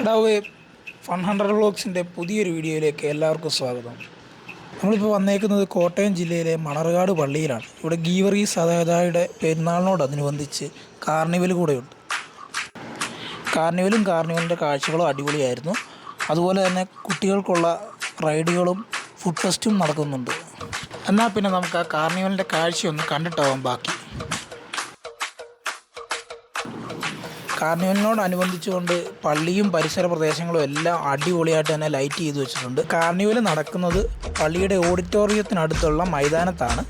എടാവേ fun hundred വ്ളോഗ്സിന്റെ പുതിയൊരു വീഡിയോയിലേക്ക് എല്ലാവർക്കും സ്വാഗതം. നമ്മളിപ്പോൾ വന്നേക്കുന്നത് കോട്ടയം ജില്ലയിലെ മണർകാട് പള്ളിയിലാണ്. ഇവിടെ ഗീവറി സദാതായുടെ പെരുന്നാളിനോട് പെരുന്നാളിനോടനുബന്ധിച്ച് കാർണിവൽ കൂടെയുണ്ട്. കാർണിവലും കാർണിവലിന്റെ കാഴ്ചകളും അടിപൊളിയായിരുന്നു. അതുപോലെ തന്നെ കുട്ടികൾക്കുള്ള റൈഡുകളും ഫുഡ് ഫെസ്റ്റും നടക്കുന്നുണ്ട്. എന്നാൽ പിന്നെ നമുക്ക് ആ കാർണിവലിന്റെ കാഴ്ചയൊന്ന് കണ്ടിട്ടാവാം ബാക്കി. കാർണിവലിനോടനുബന്ധിച്ചുകൊണ്ട് പള്ളിയും പരിസര പ്രദേശങ്ങളും എല്ലാം അടിപൊളിയായിട്ട് തന്നെ ലൈറ്റ് ചെയ്ത് വെച്ചിട്ടുണ്ട്. കാർണിവൽ നടക്കുന്നത് പള്ളിയുടെ ഓഡിറ്റോറിയത്തിനടുത്തുള്ള മൈതാനത്താണ്.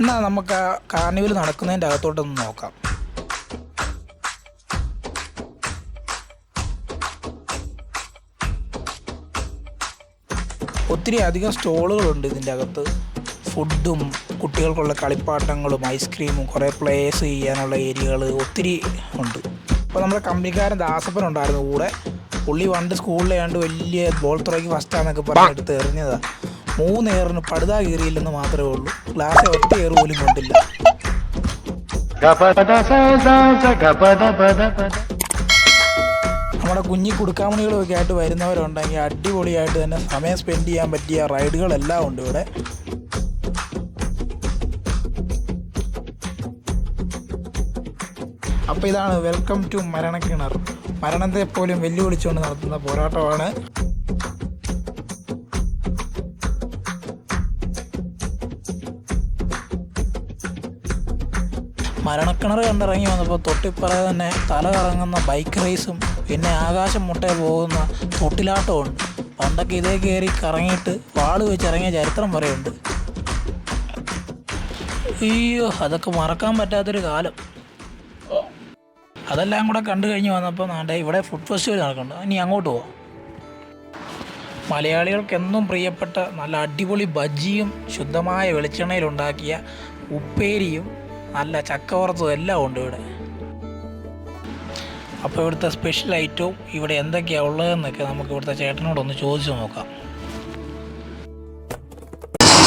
എന്നാൽ നമുക്ക് ആ കാർണിവൽ നടക്കുന്നതിന്റെ അകത്തോട്ടൊന്ന് നോക്കാം. ഒത്തിരി അധികം സ്റ്റോളുകളുണ്ട് ഇതിന്റെ അകത്ത്. ഫുഡും കുട്ടികൾക്കുള്ള കളിപ്പാട്ടങ്ങളും ഐസ്ക്രീമും കുറേ പ്ലേസ് ചെയ്യാനുള്ള ഏരിയകൾ ഒത്തിരി ഉണ്ട്. അപ്പോൾ നമ്മുടെ കമ്പനിക്കാരൻ ദാസപ്പൻ ഉണ്ടായിരുന്നു കൂടെ. പുള്ളി പണ്ട് സ്കൂളിൽ വലിയ ബോൾ ത്രയ്ക്ക് ഫസ്റ്റാന്നൊക്കെ പറഞ്ഞെടുത്ത് എറിഞ്ഞതാണ് മൂന്ന് ഏറിന് പടുതാ കീറിയില്ലെന്ന് മാത്രമേ ഉള്ളൂ. ക്ലാസ് ഒറ്റ ഏറ് പോലും കൊണ്ടില്ല. നമ്മുടെ കുഞ്ഞി കുടുക്കാമണികളൊക്കെ ആയിട്ട് വരുന്നവരുണ്ടെങ്കിൽ അടിപൊളിയായിട്ട് തന്നെ സമയം സ്പെൻഡ് ചെയ്യാൻ പറ്റിയ റൈഡുകളെല്ലാം ഉണ്ട് ഇവിടെ. അപ്പോൾ ഇതാണ് വെൽക്കം ടു മരണക്കിണർ. മരണത്തെ പോലും വെല്ലുവിളിച്ചുകൊണ്ട് നടത്തുന്ന പോരാട്ടമാണ്. മരണക്കിണർ കണ്ടിറങ്ങി വന്നപ്പോൾ തൊട്ടിപ്പറ തന്നെ തല കറങ്ങുന്ന ബൈക്ക് റേസും പിന്നെ ആകാശം മുട്ടേ പോകുന്ന തൊട്ടിലാട്ടമുണ്ട് പണ്ടൊക്കെ ഇതേ കയറി കറങ്ങിയിട്ട് വാൾ വെച്ച് ഇറങ്ങിയ ചരിത്രം പറയുന്നുണ്ട് അയ്യോ അതൊക്കെ മറക്കാൻ പറ്റാത്തൊരു കാലം. അതെല്ലാം കൂടെ കണ്ടു കഴിഞ്ഞ് വന്നപ്പോൾ നാട്ടെ ഇവിടെ ഫുഡ് ഫെസ്റ്റിവൽ നടക്കുന്നുണ്ട്. ഇനി അങ്ങോട്ട് പോവാം. മലയാളികൾക്ക് എന്നും പ്രിയപ്പെട്ട നല്ല അടിപൊളി ബജ്ജിയും ശുദ്ധമായ വെളിച്ചെണ്ണയിലുണ്ടാക്കിയ ഉപ്പേരിയും നല്ല ചക്കവറുത്തതും എല്ലാം ഉണ്ട് ഇവിടെ. അപ്പോൾ ഇവിടുത്തെ സ്പെഷ്യൽ ഐറ്റവും ഇവിടെ എന്തൊക്കെയാണ് ഉള്ളതെന്നൊക്കെ നമുക്ക് ഇവിടുത്തെ ചേട്ടനോടൊന്ന് ചോദിച്ചു നോക്കാം.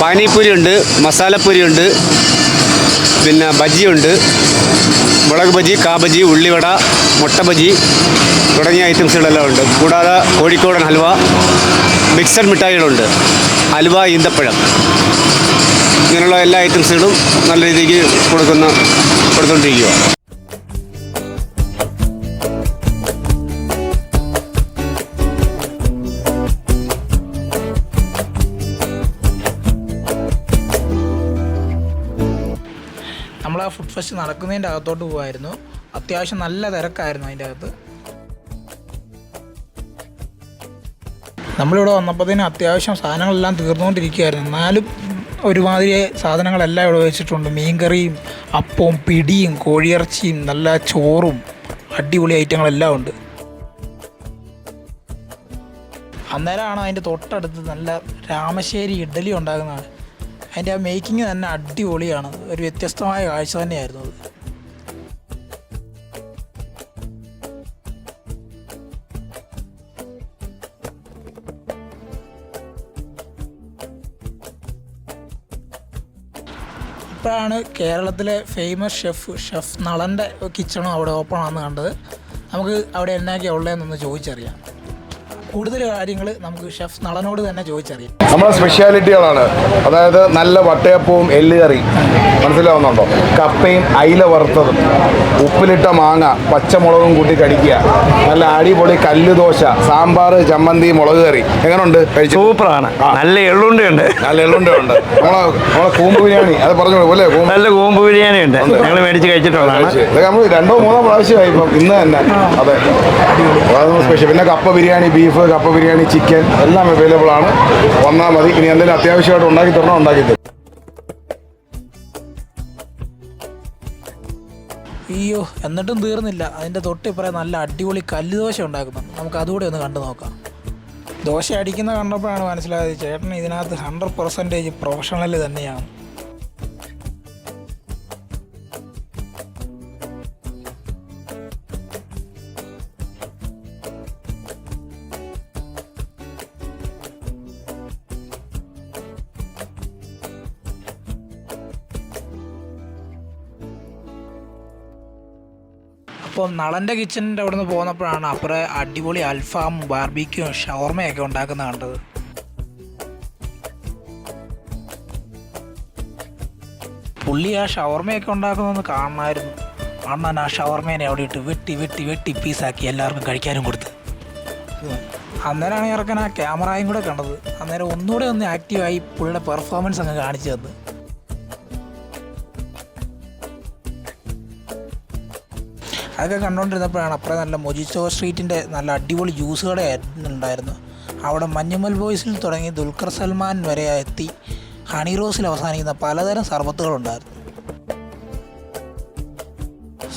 പാനിപ്പൂരി ഉണ്ട് മസാലപ്പൂരി ഉണ്ട് പിന്നെ ബജിയുണ്ട് മുളക് ബജി കാബജി ഉള്ളിവട മുട്ട ബജി തുടങ്ങിയ ഐറ്റംസുകളെല്ലാം ഉണ്ട്. കൂടാതെ കോഴിക്കോടൻ ഹൽവ മിക്സഡ് മിഠായികളുണ്ട്. ഹൽവ ഈന്തപ്പഴം. ഇങ്ങനെയുള്ള എല്ലാ ഐറ്റംസുകളും നല്ല രീതിക്ക് കൊടുക്കുന്ന കൊടുത്തുകൊണ്ടിരിക്കുക നമ്മൾ ആ ഫുഡ് ഫെസ്റ്റ് നടക്കുന്നതിന്റെ അകത്തോട്ട് പോകുമായിരുന്നു അത്യാവശ്യം നല്ല തിരക്കായിരുന്നു അതിന്റെ അകത്ത്. നമ്മളിവിടെ വന്നപ്പോഴത്തേന് അത്യാവശ്യം സാധനങ്ങളെല്ലാം തീർന്നുകൊണ്ടിരിക്കുകയായിരുന്നു. എന്നാലും ഒരുമാതിരി സാധനങ്ങളെല്ലാം ഇവിടെ വെച്ചിട്ടുണ്ട്. മീൻകറിയും അപ്പവും പിടിയും കോഴിയിറച്ചിയും നല്ല ചോറും അടിപൊളി ഐറ്റങ്ങളെല്ലാം ഉണ്ട്. അന്നേരമാണ് അതിന്റെ തൊട്ടടുത്ത് നല്ല രാമശ്ശേരി ഇഡ്ഡലി ഉണ്ടാകുന്നത് അതിന്റെ ആ മേക്കിംഗ് തന്നെ അടിപൊളിയാണ്. ഒരു വ്യത്യസ്തമായ കാഴ്ച തന്നെയായിരുന്നു അത്. ഇപ്പോഴാണ് കേരളത്തിലെ ഫേമസ് ഷെഫ് ഷെഫ് നളന്റെ കിച്ചണും അവിടെ ഓപ്പൺ ആണെന്ന് കണ്ടത്. നമുക്ക് അവിടെ എന്നൊക്കെയാണ് ഉള്ളതെന്നൊന്ന് ചോദിച്ചറിയാം. കൂടുതൽ കാര്യങ്ങൾ നമുക്ക് ഷെഫ് നളനോട് തന്നെ ചോദിച്ചറിയാം. നമ്മുടെ സ്പെഷ്യാലിറ്റികളാണ് അതായത് നല്ല വട്ടയപ്പവും എല്ലുകറി. മനസ്സിലാവുന്നുണ്ടോ? കപ്പയും അയില വറുത്തതും. ഉപ്പിലിട്ട മാങ്ങ പച്ചമുളകും കൂട്ടി കടിക്കുക. നല്ല അടിപൊളി കല്ല് ദോശ സാമ്പാർ ചമ്മന്തി മുളക് കറി. എങ്ങനെയുണ്ട് കഴിച്ചു? സൂപ്പറാണ്. നല്ല എള്ളുണ്ടയുണ്ട്. നല്ല എള്ളുണ്ടുണ്ട് നമ്മളെ നമ്മളെ കൂമ്പ് ബിരിയാണി. അത് പറഞ്ഞു പോലെ കൂമ്പ്? നല്ല കൂമ്പ് ബിരിയാണി ഉണ്ട്. ഞങ്ങൾ മേടിച്ച് കഴിച്ചിട്ടുള്ളതാണ്. ഇതൊക്കെ നമ്മൾ രണ്ടോ മൂന്നോ പ്രാവശ്യമായി ഇപ്പം ഇന്ന് തന്നെ. അതെ. സ്പെഷ്യൽ പിന്നെ കപ്പ ബിരിയാണി ബീഫ് കപ്പ ബിരിയാണി ചിക്കൻ എല്ലാം അവൈലബിൾ ആണ്. വന്നാൽ മതി. ഇനി എന്തെങ്കിലും അത്യാവശ്യമായിട്ട് ഉണ്ടാക്കി തരണോ? ഉണ്ടാക്കി തരും. അയ്യോ എന്നിട്ടും തീർന്നില്ല. അതിന്റെ തൊട്ടിപ്പുറം നല്ല അടിപൊളി കല്ല് ദോശ ഉണ്ടാക്കുന്നുണ്ട്. നമുക്ക് അതുകൂടെ ഒന്ന് കണ്ടു നോക്കാം. ദോശ അടിക്കുന്ന കണ്ടപ്പോഴാണ് മനസ്സിലായത് ചേട്ടൻ ഇതിനകത്ത് ഹൺഡ്രഡ് പെർസെന്റേജ് പ്രൊഫഷണൽ തന്നെയാണ്. അപ്പം നളന്റെ കിച്ചണിന്റെ അവിടെ നിന്ന് പോന്നപ്പോഴാണ് അപ്പുറം അടിപൊളി അൽഫാം ബാർബിക്കും ഷവർമയൊക്കെ ഉണ്ടാക്കുന്ന കണ്ടത്. പുള്ളി ആ ഷവർമയൊക്കെ ഉണ്ടാക്കുന്നതെന്ന് കാണണമായിരുന്നു. അണ്ണൻ ആ ഷവർമേനെ അവിടെ ഇട്ട് വെട്ടി വെട്ടി വെട്ടി പീസാക്കി എല്ലാവർക്കും കഴിക്കാനും കൊടുത്ത്. അന്നേരമാണ് ഇറക്കാൻ ആ ക്യാമറയും കൂടെ കണ്ടത്. അന്നേരം ഒന്നുകൂടെ ഒന്ന് ആക്റ്റീവായി പുള്ളിയുടെ പെർഫോമൻസ് അങ്ങ് കാണിച്ചു തന്നു. അതൊക്കെ കണ്ടുകൊണ്ടിരുന്നപ്പോഴാണ് അപ്പുറം നല്ല മൊജിച്ചോ സ്ട്രീറ്റിന്റെ നല്ല അടിപൊളി ജ്യൂസ് കട ഉണ്ടായിരുന്നു അവിടെ മഞ്ഞുമൽ ബോയ്സിൽ തുടങ്ങി ദുൽഖർ സൽമാൻ വരെ എത്തി. ഹണി റോസിൽ അവസാനിക്കുന്ന പലതരം സർബത്തുകളുണ്ടായിരുന്നു.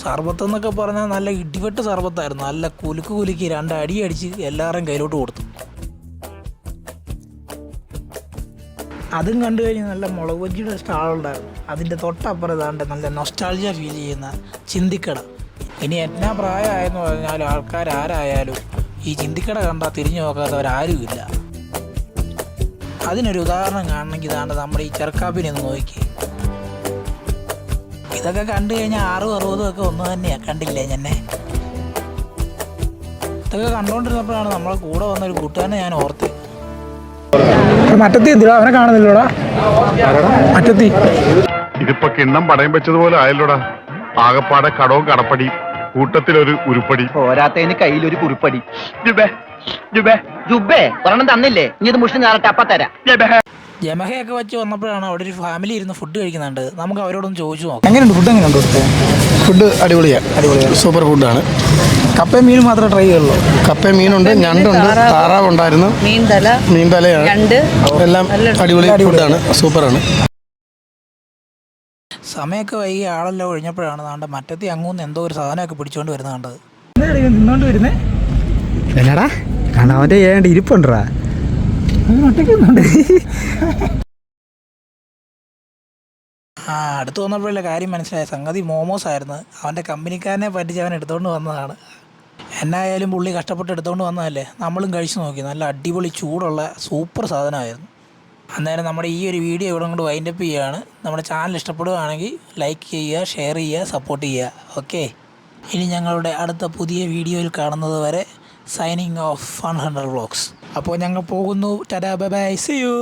സർബത്ത് എന്നൊക്കെ പറഞ്ഞാൽ നല്ല ഇടിവെട്ട് സർബത്തായിരുന്നു. നല്ല കുലുക്ക് കുലുക്കി രണ്ട് അടി അടിച്ച് എല്ലാവരും കയ്യിലോട്ട് കൊടുത്തു. അതും കണ്ടു കഴിഞ്ഞാൽ നല്ല മുളക് ബജിയുടെ സ്റ്റാളുണ്ടായിരുന്നു. അതിന്റെ തൊട്ടപ്പുറം നല്ല നൊസ്റ്റാൾജിയ ഫീൽ ചെയ്യുന്ന ചിന്തിക്കട. ഇനി എന്നാ പ്രായമായെന്ന് പറഞ്ഞാൽ ആൾക്കാർ ആരായാലും ഈ ചിന്തിക്കട കണ്ടാൽ തിരിഞ്ഞു നോക്കാത്തവരാരുമില്ല. അതിനൊരു ഉദാഹരണം കാണണമെങ്കിൽ ഇതാണ്ട് നമ്മുടെ ഈ ചെറുക്കാപ്പിനെ ഒന്ന് നോക്കി ഇതൊക്കെ കണ്ടു കഴിഞ്ഞാൽ ആറും അറുപതും ഒക്കെ ഒന്ന് തന്നെയാണ് കണ്ടില്ലേ എന്നെ? ഇതൊക്കെ കണ്ടുകൊണ്ടിരുന്നപ്പോഴാണ് നമ്മളെ കൂടെ വന്ന ഒരു കൂട്ടുകാരനെ ഞാൻ ഓർത്ത്. മറ്റത്തി എന്തിനാ അവനെ കാണുന്നില്ലോടാ. മറ്റത്തി. ഇതിപ്പോ കിണ്ണം പടയം വെച്ചതുപോലെ ആയല്ലോടാ. ആകപ്പാടെ കടവും കടപ്പടി. കൂട്ടത്തിലൊരു ഉരുപ്പടി. പോരാത്തതിന് കുറിപ്പടി ജുബേ ജുബേ. ജുബേ ഒരെണ്ണം തന്നില്ലേ? ഇനി ഇത് മുഷിന് നാളെ അപ്പ തരാം. ജമഹയൊക്കെ വെച്ച് വന്നപ്പോഴാണ് അവിടെ ഒരു ഫാമിലി ഇരുന്ന് ഫുഡ് കഴിക്കുന്നുണ്ട്? നമുക്ക് അവരോടൊന്ന് ചോദിച്ചു നോക്കാം. എങ്ങനെയുണ്ട് ഫുഡ് എങ്ങനെയുണ്ട് ഇവിടുത്തെ ഫുഡ് അടിപൊളിയാണ് അടിപൊളിയാണ് സൂപ്പർ ഫുഡാണ് കപ്പയും മീനും മാത്രമേ ട്രൈ ചെയ്യുള്ളൂ. കപ്പയും മീനുണ്ട് ഞണ്ടുണ്ട്. താറാവ് ഉണ്ടായിരുന്നു മീൻതല മീൻ തലയാണ് എല്ലാം അടിപൊളി ഫുഡാണ് സൂപ്പറാണ് സമയമൊക്കെ വൈകി ആളെല്ലാം ഒഴിഞ്ഞപ്പോഴാണ് നാണ്ട മറ്റത്തി അങ്ങൂന്ന് എന്തോ ഒരു സാധനമൊക്കെ പിടിച്ചോണ്ട് വരുന്ന കണ്ടത്. നിന്നോണ്ട് വരുന്നേ? എന്നാടാ? കാരണം അവന്റെ ഏണ്ട് ഇരിപ്പുണ്ടാ ആ അടുത്ത് വന്നപ്പോഴല്ലേ കാര്യം മനസ്സിലായ സംഗതി മോമോസ് ആയിരുന്നു അവന്റെ കമ്പനിക്കാരനെ പറ്റിച്ച് അവൻ എടുത്തുകൊണ്ട് വന്നതാണ്. എന്നായാലും പുള്ളി കഷ്ടപ്പെട്ട് എടുത്തുകൊണ്ട് വന്നതല്ലേ? നമ്മളും കഴിച്ചു നോക്കി. നല്ല അടിപൊളി ചൂടുള്ള സൂപ്പർ സാധനമായിരുന്നു. അന്നേരം നമ്മുടെ ഈ ഒരു വീഡിയോ ഇവിടെ കൊണ്ട് വൈൻഡപ്പ് ചെയ്യുകയാണ്. നമ്മുടെ ചാനൽ ഇഷ്ടപ്പെടുകയാണെങ്കിൽ ലൈക്ക് ചെയ്യുക ഷെയർ ചെയ്യുക സപ്പോർട്ട് ചെയ്യുക. ഓക്കെ ഇനി ഞങ്ങളുടെ അടുത്ത പുതിയ വീഡിയോയിൽ കാണുന്നത് വരെ signing off one hundred vlogs അപ്പോൾ ഞങ്ങൾ പോകുന്നു. Tata bye bye see you